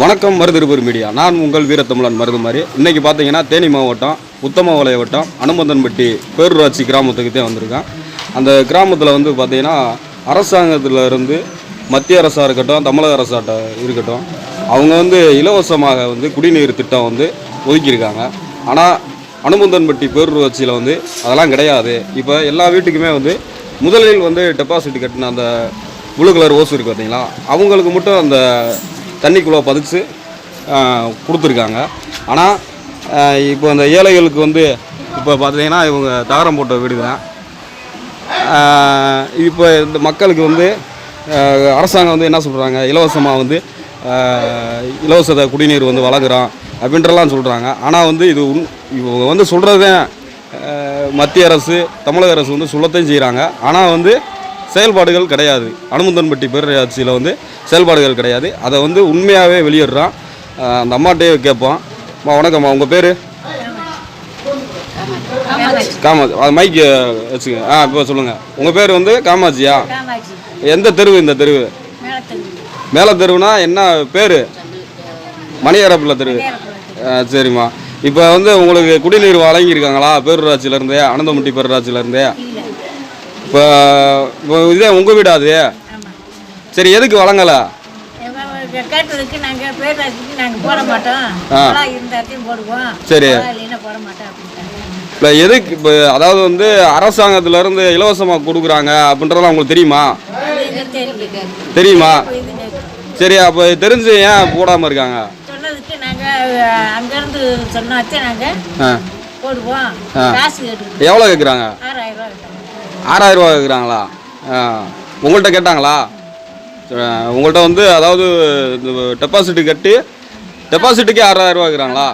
வணக்கம் மருதிருப்பூர் மீடியா. நான் உங்கள் வீரத்தமிழன் மருது மாதிரி இன்றைக்கி பார்த்தீங்கன்னா தேனி மாவட்டம் உத்தமவலை வட்டம் அனுமந்தன்பட்டி பேரூராட்சி கிராமத்துக்கு தான் வந்திருக்கேன். அந்த கிராமத்தில் வந்து பார்த்தீங்கன்னா அரசாங்கத்தில் இருந்து மத்திய அரசாக இருக்கட்டும் தமிழக அரசாட்ட இருக்கட்டும் அவங்க வந்து இலவசமாக வந்து குடிநீர் திட்டம் வந்து ஒதுக்கியிருக்காங்க. ஆனால் அனுமந்தன்பட்டி பேரூராட்சியில் வந்து அதெல்லாம் கிடையாது. இப்போ எல்லா வீட்டுக்குமே வந்து முதலில் வந்து டெபாசிட் கட்டின அந்த ப்ளூ கலர் ஓசு இருக்குது பார்த்தீங்களா? அவங்களுக்கு மட்டும் அந்த தண்ணிக்குள்ளே பதிச்சு கொடுத்துருக்காங்க. ஆனால் இப்போ அந்த ஏழைகளுக்கு வந்து இப்போ பார்த்தீங்கன்னா இவங்க தகரம் போட்ட வீடு தான் இப்போ இந்த மக்களுக்கு வந்து அரசாங்கம் வந்து என்ன சொல்கிறாங்க இலவசமாக வந்து இலவச குடிநீர் வந்து வளர்க்குறோம் அப்படின்றலாம் சொல்கிறாங்க ஆனால் வந்து இது உண் இவங்க வந்து சொல்கிறது மத்திய அரசு தமிழக அரசு வந்து சொல்லத்தையும் செய்கிறாங்க ஆனால் வந்து செயல்பாடுகள் கிடையாது. அனுமந்தன்பட்டி பேரூராட்சியில் வந்து செயல்பாடுகள் கிடையாது. அதை வந்து உண்மையாகவே வெளியிடுறான். அந்த அம்மாட்டே கேட்போம் அம்மா வணக்கம்மா உங்கள் பேர்? காமாட்சி. அது மைக்கு வச்சுங்க ஆ இப்போ சொல்லுங்கள் உங்கள் பேர் வந்து காமாட்சியா? காமாட்சி. எந்த தெருவு இந்த தெருவு? மேலே தெருவுனா என்ன பேர்? மணியரப்பிள்ள தெருவு சரிம்மா. இப்போ வந்து உங்களுக்கு குடிநீர் வழங்கியிருக்காங்களா? பேரூராட்சியிலேருந்தே அனந்தமுட்டி பேரூராட்சியிலேருந்தே இப்போ இதே உங்கள் வீடா அது? சரி எதுக்கு வழங்கலை? கேட்டதுக்கு நாங்கள் பேராசிக்கு நாங்கள் போட மாட்டோம். ஆ. குழாய் இருந்தாத்தையும் போடுவோம். சரி. போட மாட்டோம் எதுக்கு இப்போ அதாவது வந்து அரசாங்கத்திலேருந்து இலவசமாக கொடுக்குறாங்க அப்படின்றதெல்லாம் உங்களுக்கு தெரியுமா? தெரியுமா. சரி அப்போ தெரிஞ்சு ஏன் போடாமல் இருக்காங்க? சொன்னதுக்கு நாங்கள் அங்கேருந்து சொன்னாச்சு போடுவோம். எவ்வளோ கேட்குறாங்க? ஆறாயிரம் ரூபா ஆறாயிரம் ரூபா கேட்குறாங்களா? உங்கள்கிட்ட கேட்டாங்களா? உங்கள்கிட்ட வந்து அதாவது டெபாசிட் கட்டி டெபாசிட்டுக்கே ஆறாயிரம் ரூபா கேட்குறாங்களா?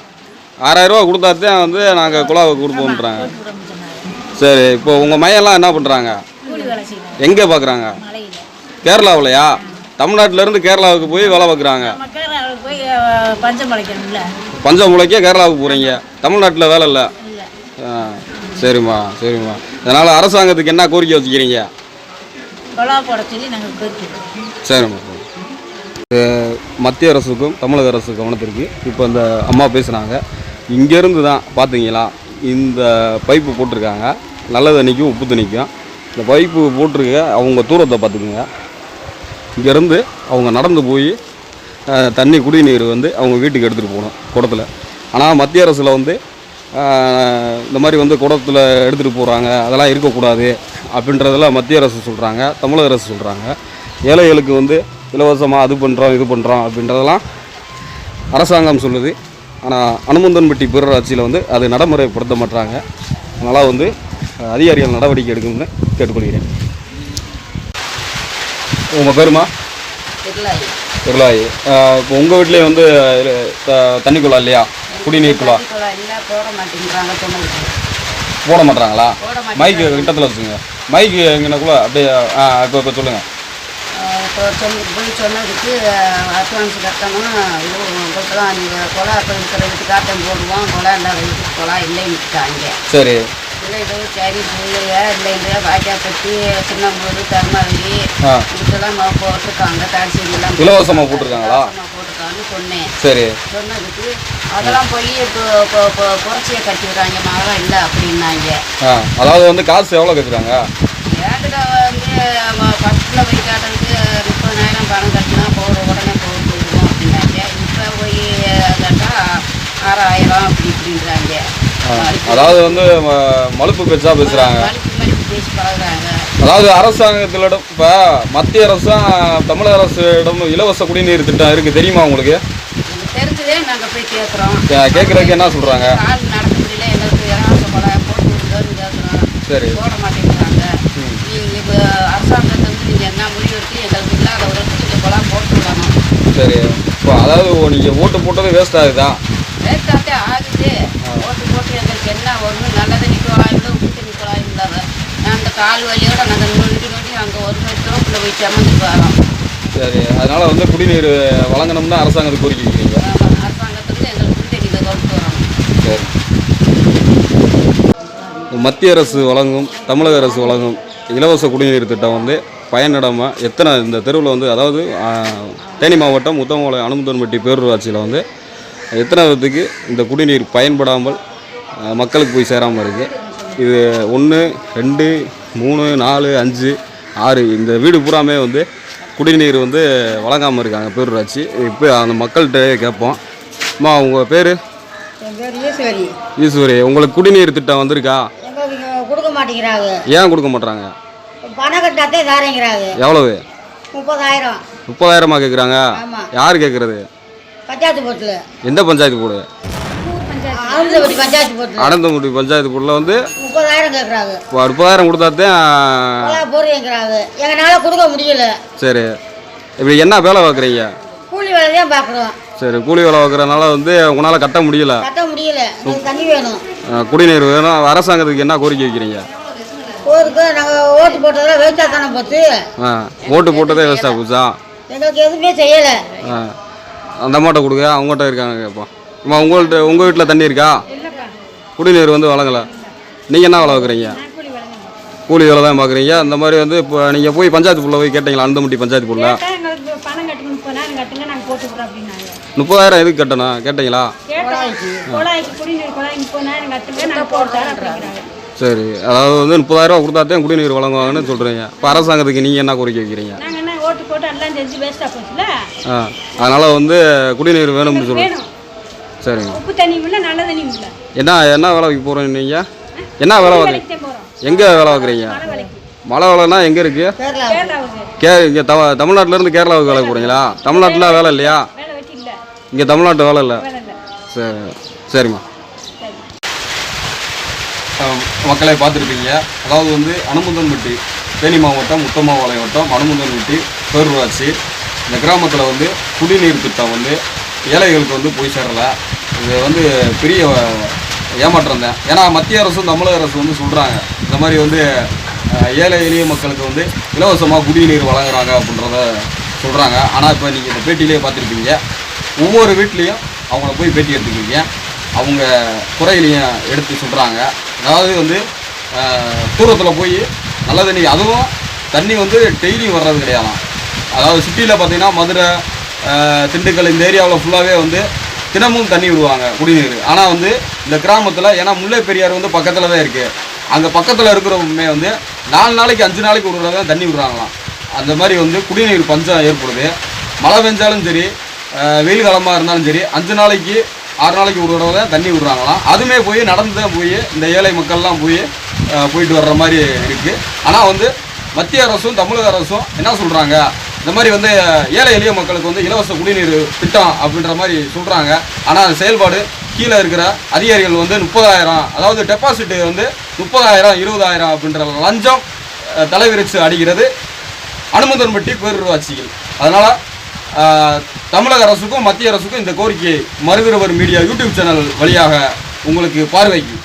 ஆறாயிரம் ரூபா கொடுத்தா தான் வந்து நாங்கள் குழாவை கொடுப்போம்ன்றாங்க. சரி இப்போ உங்கள் மையெல்லாம் என்ன பண்ணுறாங்க எங்கே பார்க்குறாங்க கேரளாவிலையா? தமிழ்நாட்டிலேருந்து கேரளாவுக்கு போய் வேலை பார்க்குறாங்க. மக்கள் அவளுக்கு போய் அஹ், பஞ்சம் பழைக்கணும்ல பஞ்சம் முளைக்க கேரளாவுக்கு போகிறீங்க தமிழ்நாட்டில் வேலை இல்லை. சரிம்மா சரிம்மா. அதனால் அரசாங்கத்துக்கு என்ன கோரிக்கை வச்சுக்கிறீங்க? சரிம்மா மத்திய அரசுக்கும் தமிழக அரசு கவனத்திற்கு இப்போ இந்த அம்மா பேசுனாங்க. இங்கேருந்து தான் பார்த்தீங்களா இந்த பைப்பு போட்டிருக்காங்க. நல்ல தண்ணிக்கும் உப்பு தண்ணிக்கும் இந்த பைப்பு போட்டிருக்க அவங்க தூரத்தை பார்த்துக்குங்க. இங்கேருந்து அவங்க நடந்து போய் தண்ணி குடிநீர் வந்து அவங்க வீட்டுக்கு எடுத்துகிட்டு போகணும் குடத்தில். ஆனால் மத்திய அரசில் வந்து இந்த மாதிரி வந்து குடத்தில் எடுத்துகிட்டு போகிறாங்க அதெல்லாம் இருக்கக்கூடாது அப்படின்றதெல்லாம் மத்திய அரசு சொல்கிறாங்க தமிழக அரசு சொல்கிறாங்க ஏழைகளுக்கு வந்து இலவசமாக அது பண்ணுறோம் இது பண்ணுறோம் அப்படின்றதெல்லாம் அரசாங்கம் சொல்லுது. ஆனால் அனுமந்தன்பட்டி பேரூராட்சியில் வந்து அது நடைமுறைப்படுத்த மாட்டாங்க அதனால் வந்து அதிகாரிகள் நடவடிக்கை எடுக்கணும்னு கேட்டுக்கொள்கிறேன். உங்கள் பேருமா? குழாய் இப்போ உங்கள் வீட்லேயே வந்து தண்ணி குழா இல்லையா? குடிநீர் குழா இல்லை போட மாட்டேங்கிறாங்க போட மாட்டேங்கிறாங்க. மைக்கு கிட்டத்தில் வச்சுங்க மைக்கு எங்கனக்குள்ள அப்படியே ஆ இப்போ இப்போ சொல்லுங்கள் இப்போ சொல்லி போய் சொன்னதுக்கு அட்வான்ஸ் கட்டணும் இது உங்கள்கிட்ட தான் நீங்கள் கொலா இப்போ இருக்கிற வீட்டு காட்டம் போடுவோம். கொலா இல்லாத வீட்டுக்கு கொலா இல்லைன்னுட்டாங்க சரி. இல்லை இது சரி இல்லையா இல்லைன்றியா வாய்க்காப்பட்டி சின்னம்பூர் தர்மாவதி ஆ. இதுக்கெல்லாம் போட்டிருக்காங்க தாழ்சீலாம் இலவசமாக போட்டிருக்காங்களா? போட்டிருக்காங்கன்னு சொன்னேன். சரி. சொன்னதுக்கு அதெல்லாம் போய் இப்போ புரட்சியை கட்டிடுறாங்க மழை இல்லை அப்படின்னாங்க. அதாவது வந்து காசு எவ்வளோ கேட்குறாங்க? ஏட்டுல வந்து ஃபஸ்ட்டில் போய் கேட்டதுக்கு முப்பதாயிரம் பணம் கட்டினா போகிற உடனே போயிடுவோம் அப்படின்னாங்க. இப்போ போய் கேட்டால் ஆறாயிரம் அப்படி இப்படின்றாங்க. அதாவது வந்து மலுப்பு பேச்சா பேசுகிறாங்க மலிப்பு மலிப்பு பேசி பழகுறாங்க அதாவது அரசாங்கத்திலிடம் இப்போ மத்திய அரசும் தமிழக அரசிடம் இலவச குடிநீர் திட்டம் இருக்குது தெரியுமா உங்களுக்கு? தெரிஞ்சதே நாங்கள் போய் கேட்குறோம் கேட்குறதுக்கு என்ன சொல்கிறாங்க சரி. போட மாட்டேங்கிறாங்க. இப்போ அரசாங்கத்தை வந்து நீங்கள் என்ன முடிவு எடுத்து எங்களுக்கு குழாய் போட்டு விடணும். சரி. இப்போ அதாவது நீங்கள் ஓட்டு போட்டது வேஸ்ட் ஆகுதா? வேஸ்டாகவே ஆகுது போட்டு போட்டு எங்களுக்கு என்ன வரும் நல்ல தண்ணி குழாய் இல்லை உப்பு தண்ணி குழாய் இல்லாத அந்த கால் வலியோட நாங்கள் நொண்டி நொண்டி அங்கே ஒரு தோப்பில் போய் செம்மந்துட்டு வரோம் சரி அதனால் வந்து குடிநீர் வழங்கணும்னு அரசாங்கத்துக்கு கோரிக்கை வைக்கிறீங்க. அரசாங்கத்துக்கு எங்களுக்கு கொண்டு வரோம் சரி. மத்திய அரசு வழங்கும் தமிழக அரசு வழங்கும் இலவச குடிநீர் திட்டம் வந்து பயனிடாமல் எத்தனை இந்த தெருவில் வந்து அதாவது தேனி மாவட்டம் முத்தமலை அனுமந்தன்பட்டி பேரூராட்சியில் வந்து எத்தனை விதத்துக்கு இந்த குடிநீர் பயன்படாமல் மக்களுக்கு போய் சேராமல் இருக்குது இது ஒன்று ரெண்டு மூணு நாலு அஞ்சு ஆறு இந்த வீடு பூராமே வந்து குடிநீர் வந்து வழங்காமல் இருக்காங்க பேரூராட்சி. இப்போ அந்த மக்கள்கிட்ட கேட்போம். அம்மா உங்கள் பேர்? ஈஸ்வரி. உங்களுக்கு குடிநீர் திட்டம் வந்திருக்கா? கொடுக்க மாட்டேங்கிறாங்க. ஏன் கொடுக்க மாட்றாங்க? பணம் கட்டாத்தே தாரேங்கிறாங்க. எவ்வளவு? முப்பதாயிரம். முப்பதாயிரமா கேட்குறாங்க யார் கேட்குறது பஞ்சாயத்து போட்டில் எந்த பஞ்சாயத்து போர்டு? ஆனந்தபடி பஞ்சாயத்து போர்டில் வந்து முப்பதாயிரம் கேட்குறாங்க இப்போ முப்பதாயிரம் கொடுத்தாதான் போடுறேங்கிறாங்க எங்களால் கொடுக்க முடியல. சரி. இப்படி என்ன வேலை பார்க்குறீங்க? கூலி வேலை தான் பார்க்குறோம். சரி கூலி வேலை பார்க்குறதுனால வந்து உங்களால் கட்ட முடியல. கட்ட முடியல. எங்களுக்கு தண்ணி வேணும். அஹ், குடிநீர் வேணும். அரசாங்கத்துக்கு என்ன கோரிக்கை வைக்கிறீங்க? போருக்கு நாங்கள் ஓட்டு போட்டதில் வேஸ்ட்டாக தானே போச்சு. ஆ ஓட்டு போட்டதே வேஸ்ட்டாக போச்சா? எங்களுக்கு எதுவுமே செய்யலை. ஆ அந்த அம்மாட்ட கொடுங்க. அவங்ககிட்ட இருக்காங்க கேட்போம். அம்மா உங்கள்கிட்ட உங்கள் வீட்டில் தண்ணி இருக்கா? குடிநீர் வந்து வழங்கலை. நீங்கள் என்ன வேலை பார்க்குறீங்க கூலி வேலை தான் பார்க்குறீங்க அந்த மாதிரி வந்து இப்போ நீங்கள் போய் பஞ்சாயத்து புள்ள போய் கேட்டீங்களா? அனந்தமுட்டி பஞ்சாயத்து புள்ள முப்பதாயிரம் எதுக்கு கட்டணும்? கேட்டீங்களா? சரி. அதாவது வந்து முப்பதாயிரரூவா கொடுத்தாதான் குடிநீர் வழங்குவாங்கன்னு சொல்கிறீங்க இப்போ அரசாங்கத்துக்கு நீங்கள் என்ன கோரிக்கை வைக்கிறீங்க? ஆ அதனால் வந்து குடிநீர் வேணும்னு சொல்லுங்கள் சரிங்க. உப்பு தண்ணியும் இல்லை நல்ல தண்ணியும் இல்லை. என்ன என்ன வேலைக்கு போகிறோம் நீங்கள் என்ன வேலை போகிறோம் எங்கே வேலை பார்க்குறீங்க மழை வேலைன்னா எங்கே இருக்குது கே இங்கே தம தமிழ்நாட்டிலேருந்து கேரளாவுக்கு வேலைக்கு போகிறீங்களா தமிழ்நாட்டில் வேலை இல்லையா? வேலை இங்கே தமிழ்நாட்டு வேலை இல்லை? வேலை சரி சரிம்மா. மக்களை பார்த்துருப்பீங்க. அதாவது வந்து அனுமந்தன்பட்டி தேனி மாவட்டம் முத்தமாவளை வட்டம் அனுமந்தன்பட்டி பேரூராட்சி. இந்த கிராமத்தில் வந்து குடிநீர் திட்டம் வந்து ஏழைகளுக்கு வந்து போய் சேரல. இது வந்து பெரிய ஏமாற்றம் தான் ஏன்னா மத்திய அரசும் தமிழக அரசு வந்து சொல்கிறாங்க இந்த மாதிரி வந்து ஏழை எளிய மக்களுக்கு வந்து இலவசமாக குடிநீர் வழங்குறாங்க அப்படின்றத சொல்கிறாங்க ஆனால் இப்போ நீங்கள் இந்த பேட்டியிலே பார்த்துருப்பீங்க. ஒவ்வொரு வீட்லேயும் அவங்கள போய் பேட்டி எடுத்துக்கிறீங்க. அவங்க குறையிலையும் எடுத்து சொல்கிறாங்க அதாவது வந்து தூரத்தில் போய் நல்ல தண்ணி அதுவும் தண்ணி வந்து டெய்லியும் வர்றது கிடையாதாம். அதாவது சிட்டியில் பார்த்தீங்கன்னா மதுரை திண்டுக்கல் இந்த ஏரியாவில் ஃபுல்லாகவே வந்து தினமும் தண்ணி விடுவாங்க குடிநீர். ஆனால் வந்து இந்த கிராமத்தில் ஏன்னா முல்லை பெரியார் வந்து பக்கத்தில் தான் இருக்குது அங்கே பக்கத்தில் இருக்கிறவங்க வந்து நாலு நாளைக்கு அஞ்சு நாளைக்கு ஒரு தடவை தான் தண்ணி விடுறாங்களாம். அந்த மாதிரி வந்து குடிநீர் பஞ்சம் ஏற்படுது. மழை பெஞ்சாலும் சரி வெயில் காலமாக இருந்தாலும் சரி அஞ்சு நாளைக்கு ஆறு நாளைக்கு ஒரு தடவை தான் தண்ணி விடுறாங்களாம். அதுவுமே போய் நடந்து தான் போய் இந்த ஏழை மக்கள்லாம் போய் போயிட்டு வர்ற மாதிரி இருக்குது ஆனால் வந்து மத்திய அரசும் தமிழக அரசும் என்ன சொல்கிறாங்க இந்த மாதிரி வந்து ஏழை எளிய மக்களுக்கு வந்து இலவச குடிநீர் திட்டம் அப்படின்ற மாதிரி சொல்கிறாங்க ஆனால் அது செயல்பாடு கீழே இருக்கிற அதிகாரிகள் வந்து முப்பதாயிரம் அதாவது டெபாசிட் வந்து முப்பதாயிரம் இருபதாயிரம் அப்படின்ற லஞ்சம் தலைவிரிச்சு அடிக்கிறது. அனுமந்தன்பட்டி பேரூராட்சிகள் அதனால் தமிழக அரசுக்கும் மத்திய அரசுக்கும் இந்த கோரிக்கையை மருதிரவர் மீடியா யூடியூப் சேனல் வழியாக உங்களுக்கு பார்வைக்கு